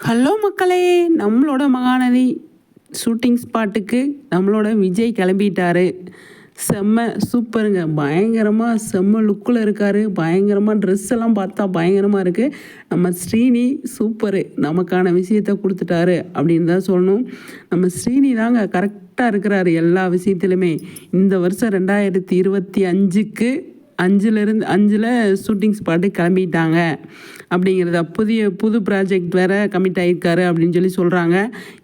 Hello மக்களே நம்மளோட Mahanadi shooting ஸ்பாட்டுக்கு நம்மளோட விஜய் கிளம்பிட்டாரு. செம்ம சூப்பருங்க. பயங்கரமாக செம்ம லுக்கில் இருக்கார். பயங்கரமாக ட்ரெஸ் எல்லாம் பார்த்தா பயங்கரமாக இருக்குது நம்ம ஸ்ரீனி சூப்பரு. நமக்கான விஷயத்த கொடுத்துட்டாரு அப்படின்னு தான் சொல்லணும். நம்ம ஸ்ரீனி தாங்க கரெக்டாக இருக்கிறாரு எல்லா விஷயத்துலையுமே இந்த வருஷம் ரெண்டாயிரத்தி இருபத்தி அஞ்சுக்கு அஞ்சுலேருந்து அஞ்சில் ஷூட்டிங் ஸ்பாட்டு கிளம்பிட்டாங்க. அப்படிங்கிறத புதிய புது ப்ராஜெக்ட் வேறு கமிட் ஆகிருக்காரு அப்படின்னு சொல்லி சொல்கிறாங்க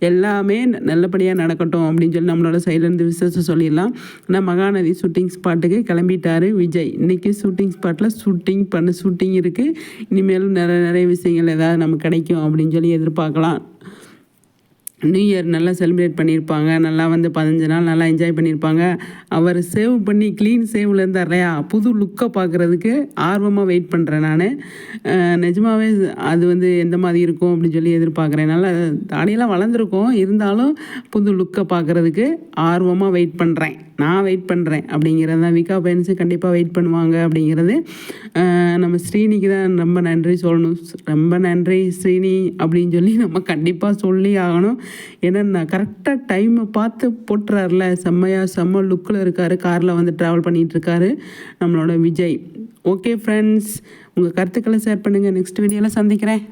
எல்லாமே நல்லபடியாக நடக்கட்டும் அப்படின்னு சொல்லி நம்மளோட சைட்லேருந்து விசேஷம் சொல்லிடலாம். ஆனால் மகாநதி ஷூட்டிங் ஸ்பாட்டுக்கு கிளம்பிட்டாரு விஜய். இன்றைக்கி ஷூட்டிங் ஸ்பாட்டில் ஷூட்டிங் பண்ண ஷூட்டிங் இருக்குது இனிமேலும் நிறைய நிறைய விஷயங்கள் ஏதாவது நமக்கு கிடைக்கும் அப்படின்னு சொல்லி எதிர்பார்க்கலாம். நியூ இயர் நல்லா செலிப்ரேட் பண்ணியிருப்பாங்க நல்லா வந்து பதினஞ்சு நாள் நல்லா என்ஜாய் பண்ணியிருப்பாங்க அவர் சேவ் பண்ணி க்ளீன் சேவில் இருந்தார் புது லுக்கை பார்க்குறதுக்கு ஆர்வமாக வெயிட் பண்ணுறேன் நான். நிஜமாகவே அது வந்து எந்த மாதிரி இருக்கும் அப்படின்னு சொல்லி எதிர்பார்க்குறேன். நல்லா தாடியெல்லாம் வளர்ந்துருக்கும். இருந்தாலும் புது லுக்கை பார்க்குறதுக்கு ஆர்வமாக வெயிட் பண்ணுறேன் நான் வெயிட் பண்ணுறேன் அப்படிங்கிறது தான் விகா பேரண்ட்ஸு கண்டிப்பாக வெயிட் பண்ணுவாங்க அப்படிங்கிறது. நம்ம ஸ்ரீனிக்கு தான் ரொம்ப நன்றி சொல்லணும். ரொம்ப நன்றி ஸ்ரீனி அப்படின்னு சொல்லி நம்ம கண்டிப்பாக சொல்லி ஆகணும். ஏன்னா கரெக்டாக டைமை பார்த்து போட்டுறாருல. செம்மையாக செம்ம லுக்கில் இருக்கார். காரில் வந்து ட்ராவல் பண்ணிகிட்ருக்காரு நம்மளோட விஜய். ஓகே ஃப்ரெண்ட்ஸ் உங்கள் கருத்துக்களை ஷேர் பண்ணுங்கள் நெக்ஸ்ட் வீடியோவில் சந்திக்கிறேன்.